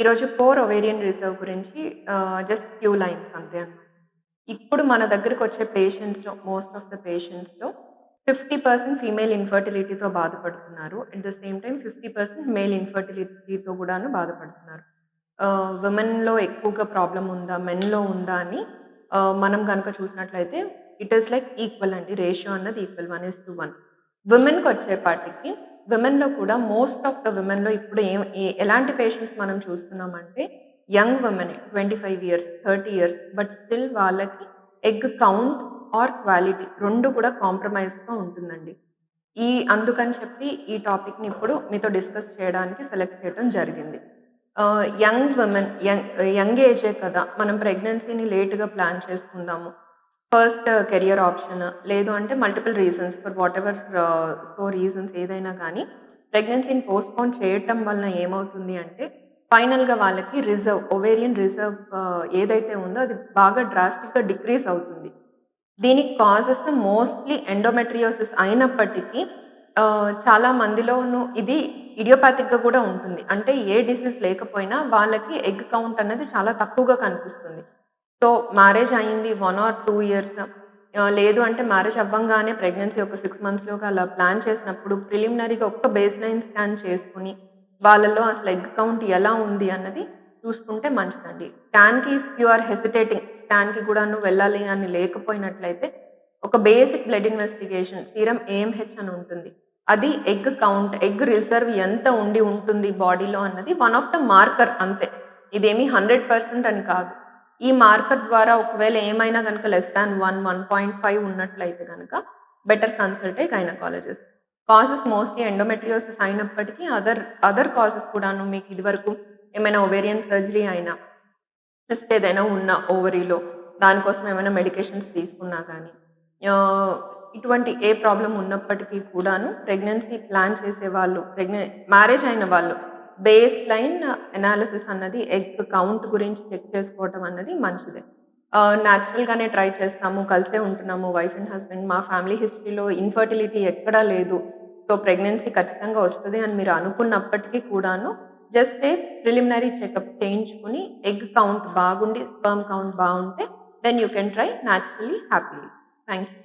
ఈరోజు core ovarian reserve గురించి just few lines అంతే అనమాట. ఇప్పుడు మన దగ్గరకొచ్చే పేషెంట్స్‌లో మోస్ట్ ఆఫ్ ద పేషెంట్స్‌లో 50% ఫీమేల్ ఇన్‌ఫర్టిలిటీతో బాధపడుతున్నారు. At the same time fifty percent male ఇన్‌ఫర్టిలిటీతో కూడాను బాధపడుతున్నారు. విమెన్‌లో ఎక్కువగా ప్రాబ్లం ఉందా? మెన్‌లో ఉందా? అని మనం కనుక చూసినట్లయితే ఇట్ ఈస్ లైక్ ఈక్వల్ అండి. రేషియో అన్నది equal one is two one విమెన్కి వచ్చేపాటికి విమెన్‌లో కూడా మోస్ట్ ఆఫ్ ద విమెన్‌లో ఇప్పుడు ఏం ఎలాంటి పేషెంట్స్ మనం చూస్తున్నామంటే young women twenty five years, 30 years but still వాళ్ళకి ఎగ్ కౌంట్ ఆర్ క్వాలిటీ రెండు కూడా కాంప్రమైజ్గా ఉంటుందండి. ఈ అందుకని చెప్పి ఈ టాపిక్‌ని ఇప్పుడు మీతో డిస్కస్ చేయడానికి సెలెక్ట్ చేయటం జరిగింది. యంగ్ విమెన్ యంగ్ యంగ్ ఏజే కదా! మనం ప్రెగ్నెన్సీని లేట్‌గా ప్లాన్ చేసుకుందాము. ఫస్ట్ కెరియర్ ఆప్షన్ లేదు అంటే multiple reasons for whatever so reasons ఏదైనా కానీ ప్రెగ్నెన్సీని పోస్ట్‌పోన్ చేయటం వలన ఏమవుతుంది అంటే ఫైనల్‌గా వాళ్ళకి రిజర్వ్ ఒవేరియన్ రిజర్వ్ ఏదైతే ఉందో అది బాగా డ్రాస్టిక్‌గా డిక్రీజ్ అవుతుంది. దీనికి కాజెస్ మోస్ట్‌లీ ఎండోమెట్రియోసిస్ అయినప్పటికీ uh, చాలా మందిలోనూ ఇది ఇడియోపాథిక్‌గా కూడా ఉంటుంది. అంటే ఏ డిసీజ్ లేకపోయినా వాళ్ళకి ఎగ్ కౌంట్ అనేది చాలా తక్కువగా కనిపిస్తుంది. సో, మ్యారేజ్ అయింది వన్ ఆర్ టూ ఇయర్స్ లేదు అంటే మ్యారేజ్ అవ్వంగానే ప్రెగ్నెన్సీ ఒక 6 మంత్స్‌లోగా అలా ప్లాన్ చేసినప్పుడు ప్రిలిమినరీగా ఒక్క బేస్ లైన్ స్కాన్ చేసుకుని వాళ్ళలో అసలు ఎగ్ కౌంట్ ఎలా ఉంది అన్నది చూసుకుంటే మంచిదండి. స్కాన్‌కి ఇఫ్ యు ఆర్ హెసిటేటింగ్ స్కాన్‌కి నువ్వు వెళ్ళాలి అని లేకపోయినట్లయితే ఒక basic blood investigation serum AMH అని ఉంటుంది. అది ఎగ్ కౌంట్, ఎగ్ రిజర్వ్ ఎంత ఉండి ఉంటుంది బాడీలో అన్నది వన్ ఆఫ్ ద మార్కర్ అంతే. ఇదేమి 100% అని కాదు. ఈ మార్కర్ ద్వారా ఒకవేళ ఏమైనా కనుక less than one one point five ఉన్నట్లయితే కనుక better consult a gynaecologist. Causes mostly endometriosis అయినప్పటికీ అదర్ అదర్ కాజెస్ కూడాను మీకు ఇదివరకు ఏమైనా ఒవేరియన్ సర్జరీ అయినా, జస్ట్ ఏదైనా ఉన్న ఓవరీలో దానికోసం ఏమైనా మెడికేషన్స్ తీసుకున్నా కానీ ఇటువంటి ఏ ప్రాబ్లం ఉన్నప్పటికీ కూడాను ప్రెగ్నెన్సీ ప్లాన్ చేసే వాళ్ళు ప్రెగ్నె మ్యారేజ్ అయిన వాళ్ళు బేస్ లైన్ ఎనాలిసిస్ అన్నది ఎగ్ కౌంట్ గురించి చెక్ చేసుకోవటం అన్నది మంచిదే. న్యాచురల్‌గానే ట్రై చేస్తాము. కలిసే ఉంటున్నాము వైఫ్ అండ్ హస్బెండ్. మా ఫ్యామిలీ హిస్టరీలో ఇన్‌ఫర్టిలిటీ ఎక్కడా లేదు. సో, ప్రెగ్నెన్సీ ఖచ్చితంగా వస్తుంది అని మీరు అనుకున్నప్పటికీ కూడాను జస్ట్ ఏ ప్రిలిమినరీ చెకప్ చేయించుకుని ఎగ్ కౌంట్ బాగుండి, స్పర్మ్ కౌంట్ బాగుంటే then you can try naturally happily. Thank you.